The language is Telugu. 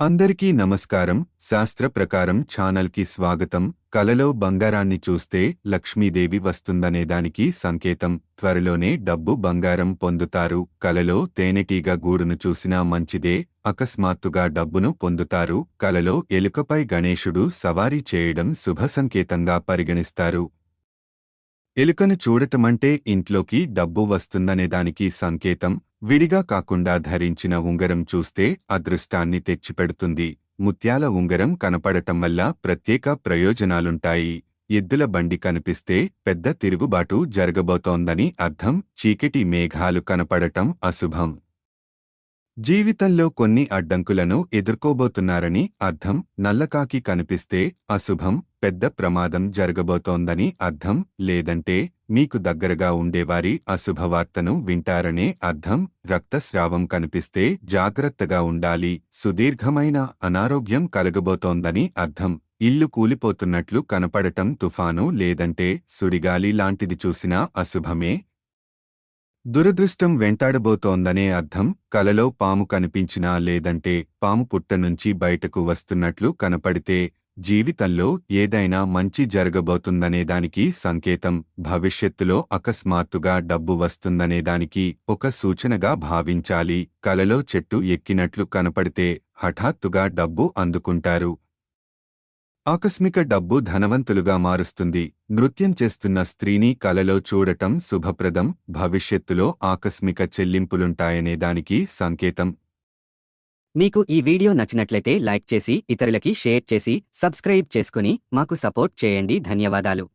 అందరికీ నమస్కారం. శాస్త్ర ప్రకారం ఛానల్కి స్వాగతం. కలలో బంగారాన్ని చూస్తే లక్ష్మీదేవి వస్తుందనేదానికి సంకేతం. త్వరలోనే డబ్బు బంగారం పొందుతారు. కలలో తేనెటీగ గూడును చూసినా మంచిదే. అకస్మాత్తుగా డబ్బును పొందుతారు. కలలో ఎలుకపై గణేశుడు సవారీ చేయడం శుభ సంకేతంగా పరిగణిస్తారు. ఎలుకను చూడటమంటే ఇంట్లోకి డబ్బు వస్తుందనేదానికి సంకేతం. విడిగా కాకుండా ధరించిన ఉంగరం చూస్తే అదృష్టాన్ని తెచ్చిపెడుతుంది. ముత్యాల ఉంగరం కనపడటం వల్ల ప్రత్యేక ప్రయోజనాలుంటాయి. ఎద్దుల బండి కనిపిస్తే పెద్ద తిరుగుబాటు జరగబోతోందని అర్థం. చీకటి మేఘాలు కనపడటం అశుభం. జీవితంలో కొన్ని అడ్డంకులను ఎదుర్కోబోతున్నారని అర్థం నల్లకాకి కనిపిస్తే అశుభం పెద్ద ప్రమాదం జరగబోతోందని అర్థం లేదంటే మీకు దగ్గరగా ఉండేవారి అశుభవార్తను వింటారనే అర్థం రక్తస్రావం కనిపిస్తే జాగ్రత్తగా ఉండాలి సుదీర్ఘమైన అనారోగ్యం కలగబోతోందని అర్థం. ఇల్లు కూలిపోతున్నట్లు కనపడటం తుఫాను లేదంటే సుడిగాలి లాంటిది చూసినా అశుభమే దురదృష్టం వెంటాడబోతోందనే అర్థం కలలో పాము కనిపించినా లేదంటే పాము పుట్ట నుంచి బయటకు వస్తున్నట్లు కనపడితే జీవితంలో ఏదైనా మంచి జరగబోతుందనేదానికి సంకేతం భవిష్యత్తులో అకస్మాత్తుగా డబ్బు వస్తుందనేదానికి ఒక సూచనగా భావించాలి. కలలో చెట్టు ఎక్కినట్లు కనపడితే హఠాత్తుగా డబ్బు అందుకుంటారు. ఆకస్మిక డబ్బు ధనవంతులుగా మారుస్తుంది. నృత్యం చేస్తున్న స్త్రీని కలలో చూడటం శుభప్రదం. భవిష్యత్తులో ఆకస్మిక చెల్లింపులుంటాయనే దానికి సంకేతం. మీకు ఈ వీడియో నచ్చినట్లయితే లైక్ చేసి ఇతరులకి షేర్ చేసి సబ్స్క్రైబ్ చేసుకుని మాకు సపోర్ట్ చేయండి. ధన్యవాదాలు.